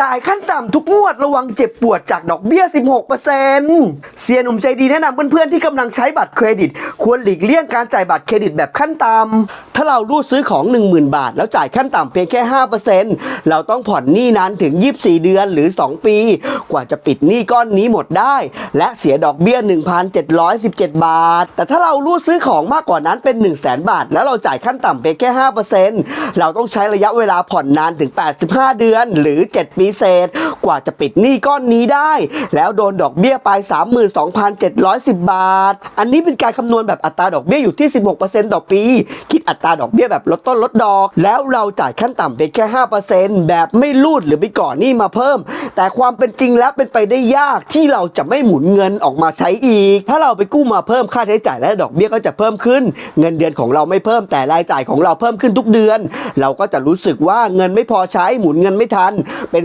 จ่ายขั้นต่ำทุกงวดระวังเจ็บปวดจากดอกเบี้ย 16%เซียนหนุ่มใจดีแนะนำเพื่อนๆที่กำลังใช้บัตรเครดิต ควรหลีกเลี่ยงการจ่ายบัตรเครดิตแบบขั้นต่ำถ้าเรารูดซื้อของ 10,000 บาท แล้วจ่ายขั้นต่ำเพียงแค่ 5%เราต้องผ่อนหนี้นานถึง 24 เดือนหรือ 2 ปี กว่าจะปิดหนี้ก้อนนี้หมดได้ และเสียดอกเบี้ย 1,717 บาท แต่ถ้าเรารูดซื้อของมากกว่านั้นเป็น 1 0 0 0 0แบาท แล้วเราจ่ายขั้นต่ำเพียงแค่ 5%เราต้องใช้ระยะเวลาผ่อนนานถึง 85 เดือนหรือ 7 ปีปีเศษ กว่าจะปิดหนี้ก้อนนี้ได้ แล้วโดนดอกเบี้ยไป 32,710 บาท อันนี้เป็นการคำนวณแบบอัตราดอกเบี้ยอยู่ที่ 16%ต่อปี คิดอัตราดอกเบี้ยแบบลดต้นลดดอก แล้วเราจ่ายขั้นต่ำเพียงแค่ 5%แบบไม่รูดหรือไปก่อนหนี้มาเพิ่ม แต่ความเป็นจริงแล้วเป็นไปได้ยากที่เราจะไม่หมุนเงินออกมาใช้อีก ถ้าเราไปกู้มาเพิ่มค่าใช้จ่ายและดอกเบี้ยก็จะเพิ่มขึ้น เงินเดือนของเราไม่เพิ่มแต่รายจ่ายของเราเพิ่มขึ้นทุกเดือน เราก็จะรู้สึกว่าเงินไม่พอใช้หมุนเงินไม่ทันเป็น